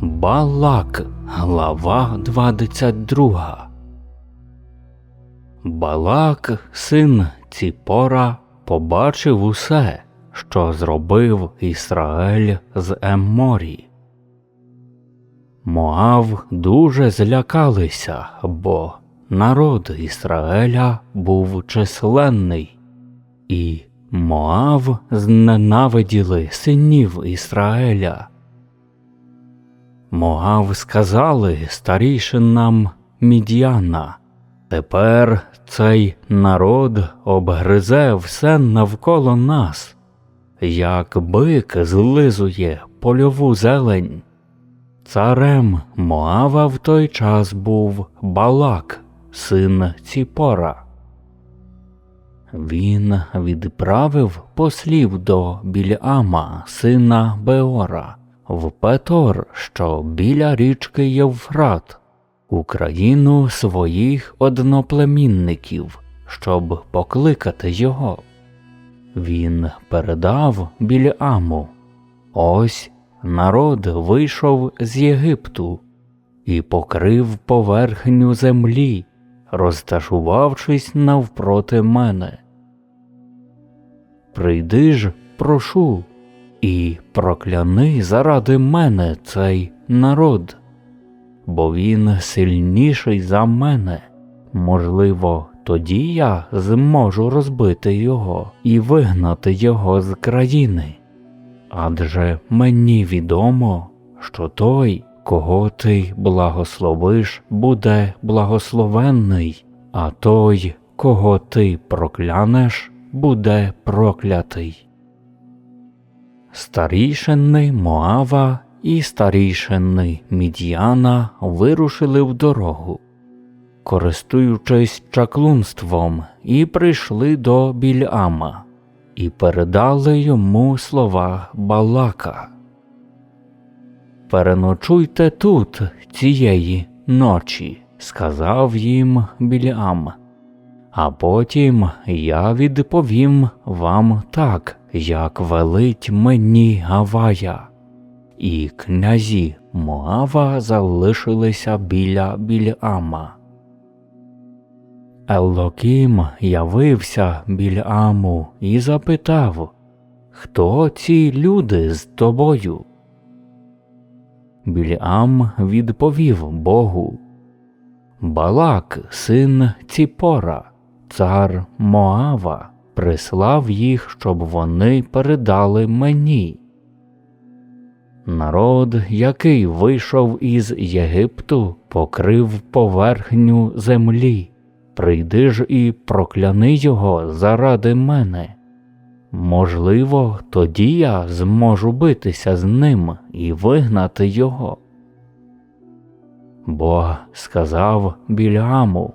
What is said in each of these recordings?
Балак, глава 22. Балак, син Ціпора, побачив усе, що зробив Ісраїль з Емморі. Моав дуже злякалися, бо народ Ісраїля був численний, і Моав зненавиділи синів Ісраїля. Моав сказали старішинам Мід'яна, тепер цей народ обгризе все навколо нас, як бик злизує польову зелень. Царем Моава в той час був Балак, син Ціпора. Він відправив послів до Більама, сина Беора, в Петор, що біля річки Євфрат, у країну своїх одноплемінників, щоб покликати його. Він передав Більаму. Ось народ вийшов з Єгипту і покрив поверхню землі, розташувавшись навпроти мене. Прийди ж, прошу, і прокляни заради мене цей народ, бо він сильніший за мене. Можливо, тоді я зможу розбити його і вигнати його з країни. Адже мені відомо, що той, кого ти благословиш, буде благословенний, а той, кого ти проклянеш, буде проклятий. Старішини Моава і старішини Мід'яна вирушили в дорогу, користуючись чаклунством, і прийшли до Більама, і передали йому слова Балака. Переночуйте тут цієї ночі, сказав їм Білям, а потім я відповім вам так, як велить мені Гавая. І князі Моава залишилися біля Більама. Елокім явився Більаму і запитав, Хто ці люди з тобою? Білям відповів Богу. Балак, син Ціпора, цар Моава, прислав їх, щоб вони передали мені. Народ, який вийшов із Єгипту, покрив поверхню землі. Прийди ж і прокляни його заради мене. Можливо, тоді я зможу битися з ним і вигнати його. Бог сказав Біляму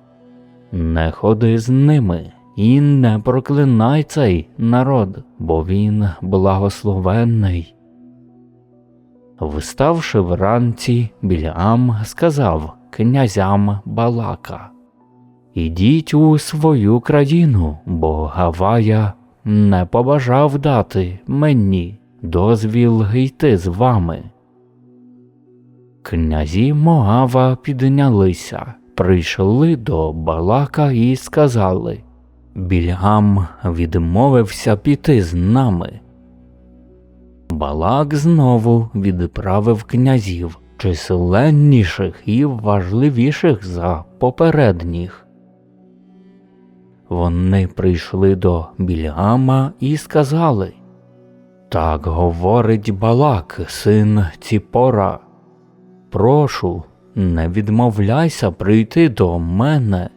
Не ходи з ними і не проклинай цей народ, бо він благословенний. Вставши вранці, Білям сказав князям Балака Ідіть у свою країну, бо Гавая не побажав дати мені дозвіл йти з вами. Князі Моава піднялися, прийшли до Балака і сказали Більгам відмовився піти з нами. Балак знову відправив князів численніших і важливіших за попередніх. Вони прийшли до Більгама і сказали Так говорить Балак, син Ціпора. Прошу, не відмовляйся прийти до мене.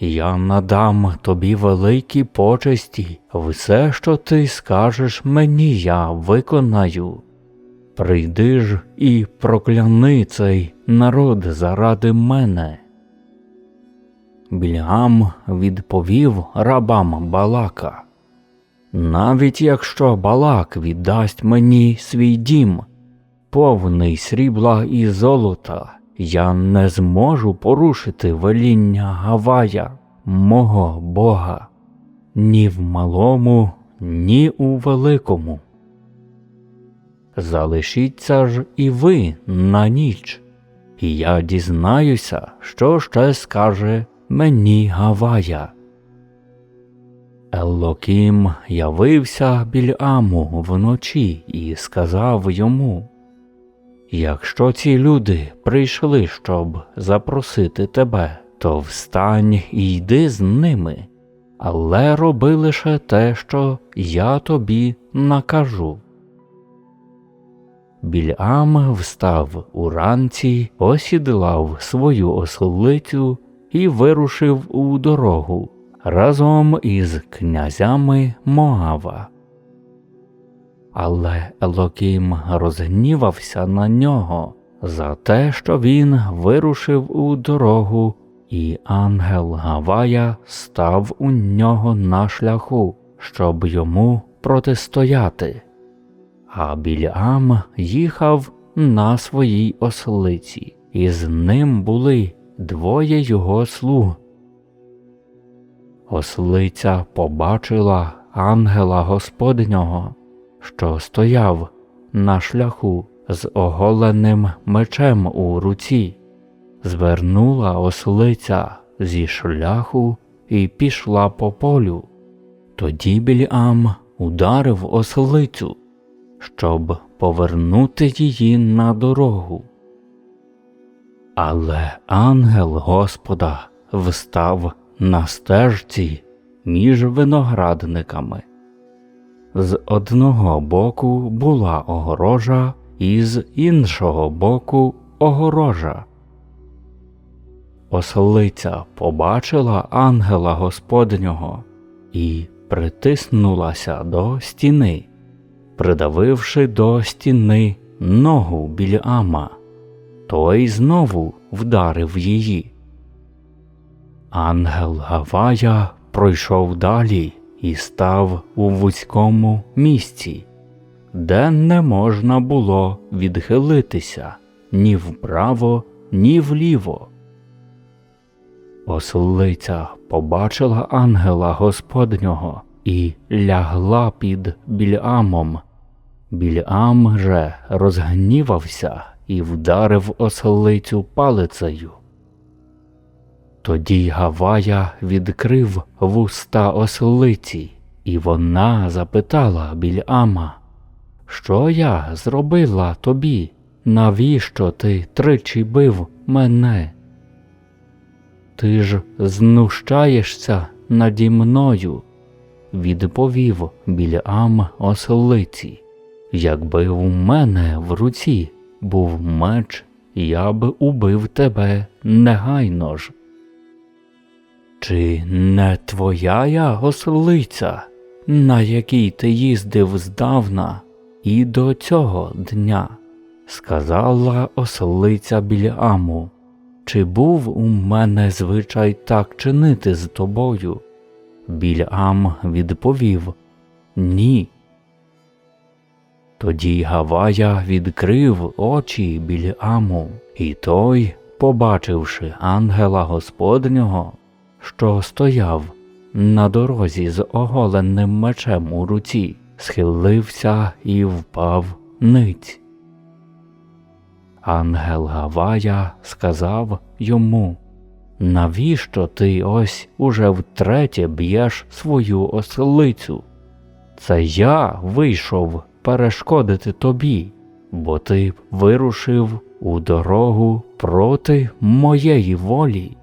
Я надам тобі великі почесті, все, що ти скажеш мені, я виконаю. Прийди ж і прокляни цей народ заради мене. Білям відповів рабам Балака. Навіть якщо Балак віддасть мені свій дім, повний срібла і золота, я не зможу порушити веління Гавая, мого Бога, ні в малому, ні у великому. залишіться ж і ви на ніч, і я дізнаюся, що ще скаже мені Гавая. Елокім явився Більаму вночі і сказав йому Якщо ці люди прийшли, щоб запросити тебе, то встань і йди з ними, але роби лише те, що я тобі накажу. Більам встав уранці, осідлав свою ослицю і вирушив у дорогу разом із князями Моава. Але Елокім розгнівався на нього за те, що він вирушив у дорогу, і ангел Гавая став у нього на шляху, щоб йому протистояти. А Білям їхав на своїй ослиці, і з ним були двоє його слуг. Ослиця побачила ангела Господнього, що стояв на шляху з оголеним мечем у руці, звернула ослиця зі шляху і пішла по полю. Тоді Білям ударив ослицю, щоб повернути її на дорогу. Але ангел Господа встав на стежці між виноградниками. З одного боку була огорожа, і з іншого боку огорожа. Ослиця побачила ангела Господнього і притиснулася до стіни, придавивши до стіни ногу Біліама. Той знову вдарив її. Ангел Гавая пройшов далі і став у вузькому місці, де не можна було відхилитися ні вправо, ні вліво. Ослиця побачила ангела Господнього і лягла під Більамом. Більам же розгнівався і вдарив ослицю палицею. Тоді Гавая відкрив вуста ослиці, і вона запитала Більама, Що я зробила тобі? Навіщо ти тричі бив мене? Ти ж знущаєшся наді мною, відповів Більам ослиці. Якби у мене в руці був меч, я б убив тебе негайно ж. Чи не твоя я ослиця, на якій ти їздив здавна і до цього дня? сказала ослиця Біляму. Чи був у мене звичай так чинити з тобою? Білям відповів Ні. Тоді Гавая відкрив очі Біляму, і той, побачивши ангела Господнього, що стояв на дорозі з оголеним мечем у руці, схилився і впав ниць. Ангел Гавая сказав йому Навіщо ти ось уже втретє б'єш свою ослицю? Це я вийшов перешкодити тобі, бо ти вирушив у дорогу проти моєї волі.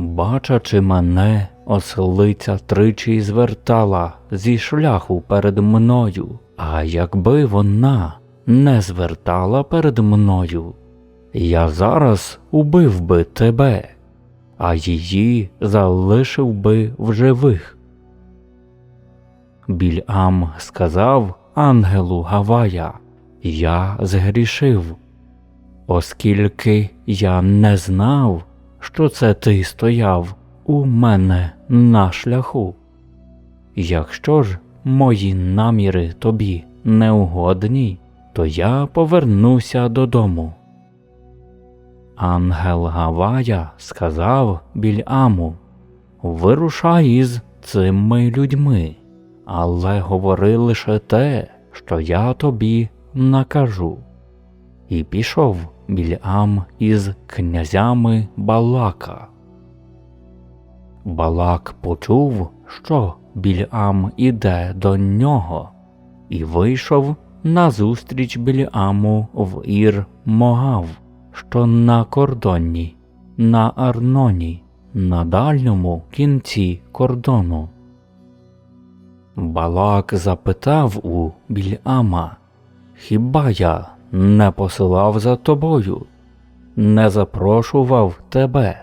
Бачачи мене, ослиця тричі звертала зі шляху перед мною, а якби вона не звертала перед мною, я зараз убив би тебе, а її залишив би в живих. Більам сказав ангелу Гавая, я згрішив, оскільки я не знав, що це ти стояв у мене на шляху. Якщо ж мої наміри тобі неугодні, то я повернуся додому. Ангел Гавая сказав Більаму Вирушай із цими людьми, але говори лише те, що я тобі накажу. І пішов Білям із князями Балака. Балак почув, що Білям іде до нього, і вийшов назустріч Біляму в Ір Могав, що на кордоні, на Арноні, на дальньому кінці кордону. Балак запитав у Більама, Хіба я не посилав за тобою, не запрошував тебе?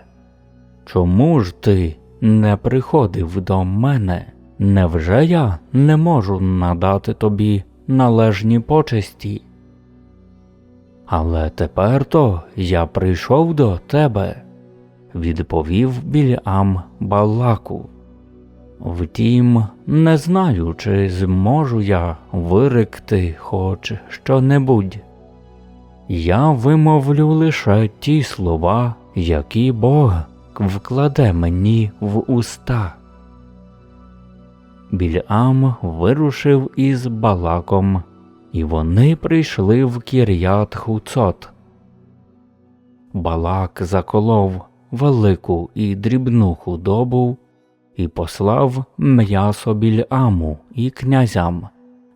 Чому ж ти не приходив до мене? Невже я не можу надати тобі належні почесті? Але тепер то я прийшов до тебе, відповів Білям Балаку. Втім, не знаю, чи зможу я виректи хоч що-небудь. Я вимовлю лише ті слова, які Бог вкладе мені в уста. Білям вирушив із Балаком, і вони прийшли в Кір'ят Хуцот. Балак заколов велику і дрібну худобу і послав м'ясо Більаму і князям,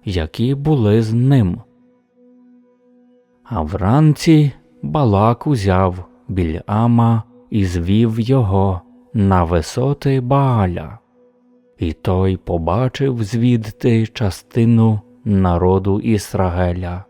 які були з ним. А вранці Балак узяв Більама і звів його на висоти Бааля, і той побачив звідти частину народу Ісрагеля.